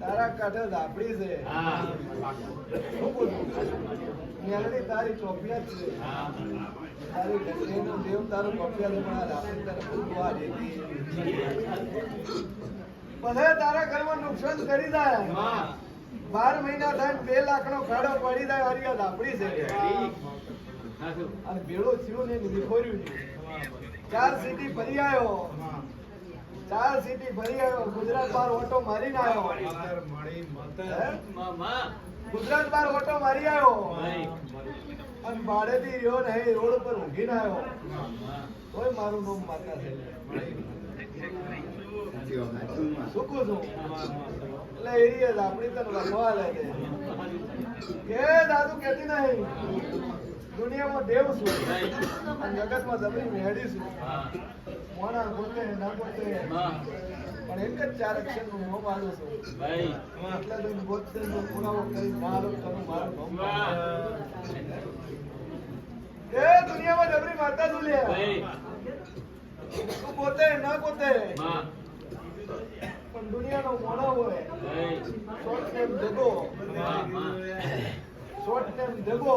તારા કાંઠે ધાપડી છે. શું બોલું? તારી ઘરમાં નુકસાન કરી જાય. બાર મહિના થાય બે લાખ નો ખાડો પડી જાય હરિયા ધાપડી છે. ભેળો થયો ને ચાર સીટી ફરી આવ્યો. ચાર સીટી ફરી આવ્યો. ગુજરાત બાર ઓટો મારીને આવ્યો. હે? ગુજરાત બાર ઓટો મારી આવ્યો. અને ભાડેથી રહ્યો ને એ રોડ ઉપર ઊંઘીને આવ્યો. કોઈ મારું નામ માતા છે. છું? એટલે એરિયા જ આપણી તને વખવા લે છે કે દાદુ કહેતી નહીં. દુનિયામાં દેવ છું. જગતમાં જમીન મેળી છું. મોણા ના પણ એક જ ચાર અક્ષરનું છું. પુરાવો કરી મારો કરું મારું એ દુનિયામાં જબરી માતા તું ગોતે ના ગોતે. પણ દુનિયાનો મોણો હોય. શોર્ટ ટાઈમ જગો. શોર્ટ ટાઈમ જગો.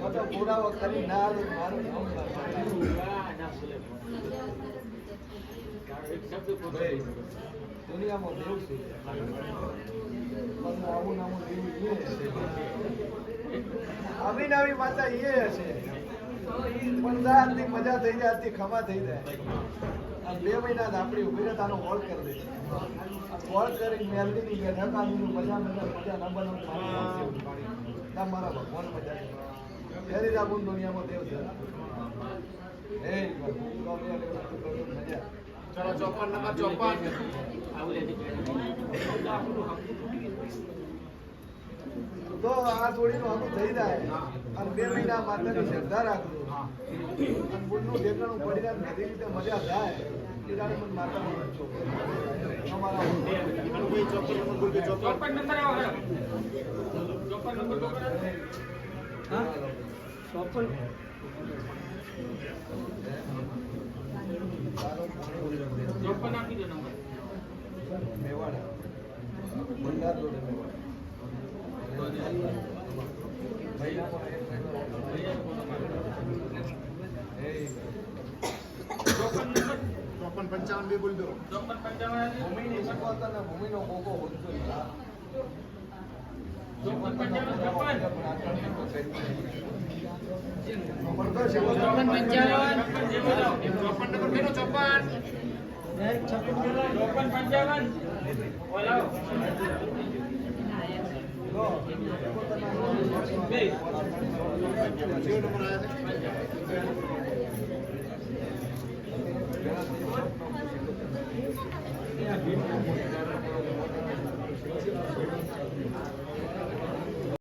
પુરાવો કરી ના આવે દુનિયામાં દેવ છે. આવું ને દેવું. આવી આવી માતા એ હશે. પણ જાતની મજા થઈ જાય, આજથી ખમા થઈ જાય. બે મહિના આપણી ઊભી રહે તાનો હોલ્ડ કરી દે. હોલ્ડ કરી મેલડી ની બેઠક આની મજા મજા મજા, નંબર મારા ભગવાન મજા ફેરી રાખું દુનિયામાં દેવ છે. મજા ચલો ચોપન નંબર ચોપન. તો આ જોડીનું આખું થઈ જાય. અને બે મહિના માતાની શ્રદ્ધા રાખજો. અને ઢેકાણું પડી જાય બધી રીતે મજા થાય. એ દાડે મને અમારા ભાઈ ચોપન નંબર બોલજો ચોપન મેવાડા ભંડાર રોડ મેવાડા ચોપન પંચાવન બે બોલજો ભૂમિની શીખવતા ને ભૂમિનો કોકો જ ચોપન પંચાવન ચોપન જે નંબર આવ્યા છે